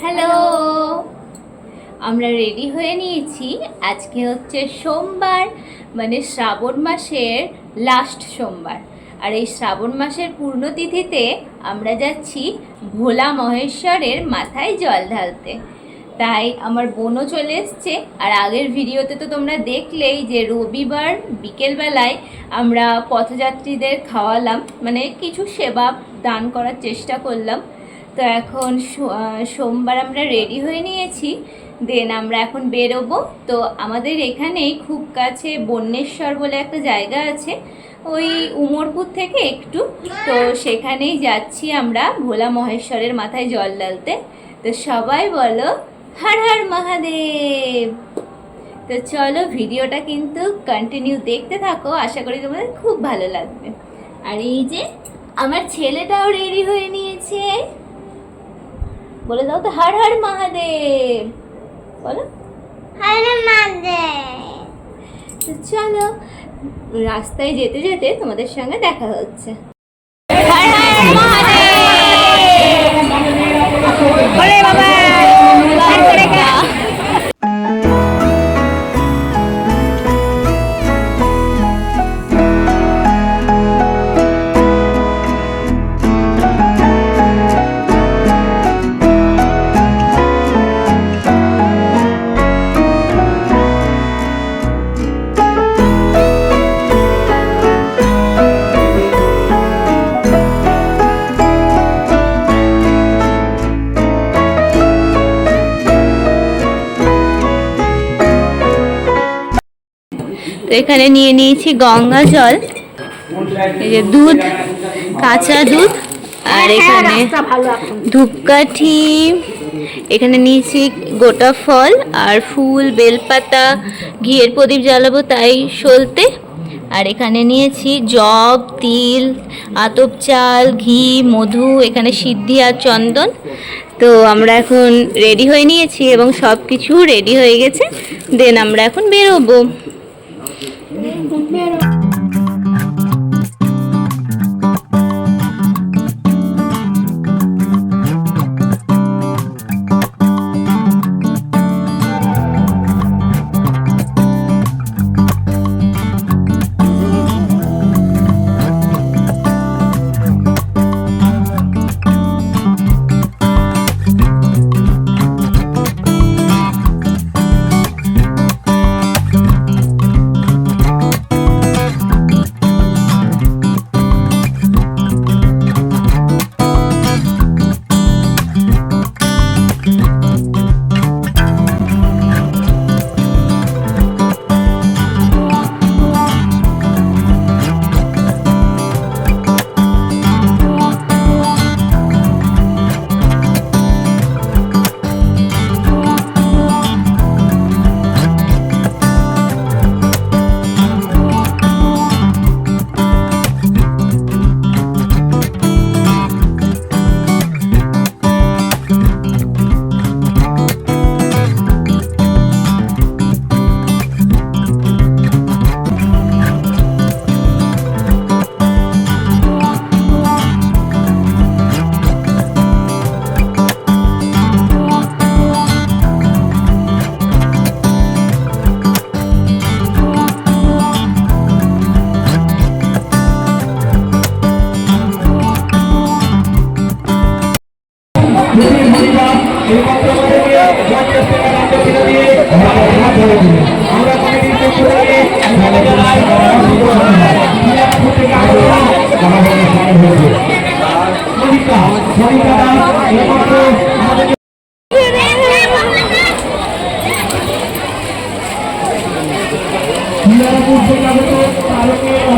Hello আমরা ready হয়ে নিয়েছি। আজকে হচ্ছে সোমবার মানে শ্রাবণ মাসের লাস্ট সোমবার। আর এই শ্রাবণ মাসের পূর্ণতিথিতে আমরা যাচ্ছি ভোলা মহেশ্বরের মাথায় জল ঢালতে। তাই আমার বোনও চলে এসছে। আর আগের ভিডিওতে তো তোমরা দেখলেই যে রবিবার বিকেলবেলায় আমরা পথযাত্রীদের খাওয়ালাম মানে কিছু সেবা দান করার চেষ্টা করলাম। তো এখন সোমবার আমরা রেডি হয়ে নিয়েছি দেন আমরা এখন বেরোবো। তো আমাদের এখানেই খুব কাছে বন্যেশ্বর বলে একটা জায়গা আছে, ওই উমরপুর থেকে একটু। তো সেখানেই যাচ্ছি আমরা ভোলা মহেশ্বরের মাথায় জল ডালতে তো সবাই বলো, হর হর মহাদেব! তো চলো ভিডিওটা কিন্তু কন্টিনিউ দেখতে থাকো, আশা করি তোমাদের খুব ভালো লাগবে। আর এই যে, আমার ছেলেটাও রেডি হয়ে নিয়েছে। বলে দাও তো হর হর মহাদেব। বলো। হর মহাদেব। তো চলো রাস্তায় যেতে যেতে তোমাদের সঙ্গে দেখা হচ্ছে। হর হর মহাদেব। বাবা। তো এখানে নিয়ে নিয়েছি গঙ্গা জল এই যে দুধ কাঁচা দুধ আর এখানে ধূপকাঠি এখানে নিয়েছি গোটা ফল আর ফুল বেলপাতা ঘিয়ের প্রদীপ জ্বালাবো তাই সলতে। আর এখানে নিয়েছি জব তিল আতপ চাল ঘি মধু এখানে সিদ্ধি আর চন্দন। তো আমরা এখন রেডি হয়ে নিয়েছি এবং সব কিছু রেডি হয়ে গেছে। দেন আমরা এখন বেরোবো। Pero...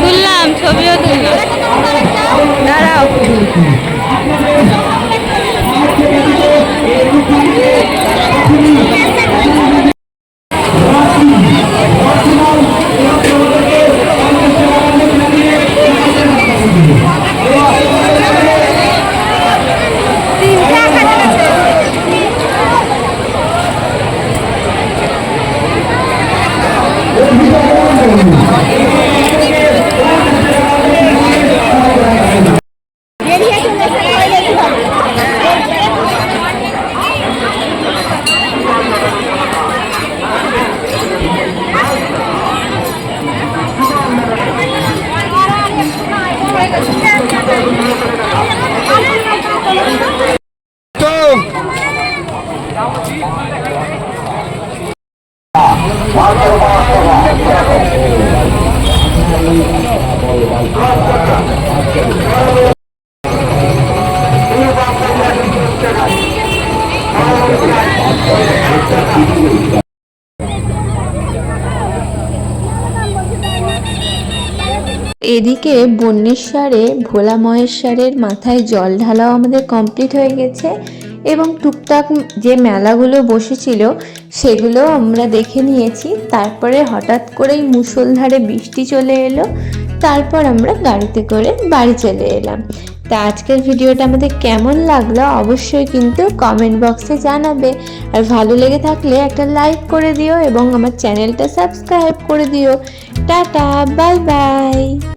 তুললাম ছবিও তুললাম। দাঁড়াও। এদিকে বন্যেশ্বরে ভোলা মহেশ্বরের মাথায় জল ঢালাও আমাদের কমপ্লিট হয়ে গেছে এবং টুকটাক যে মেলাগুলো বসেছিল সেগুলো আমরা দেখে নিয়েছি। তারপরে হঠাৎ করেই মুষলধারে বৃষ্টি চলে এলো। তারপর আমরা গাড়িতে করে বাড়ি চলে এলাম। তা আজকের ভিডিওটা আমাদের কেমন লাগল অবশ্যই কিন্তু কমেন্ট বক্সে জানাবে। আর ভালো লেগে থাকলে একটা লাইক করে দিও এবং আমার চ্যানেলটা সাবস্ক্রাইব করে দিও। Tata bye bye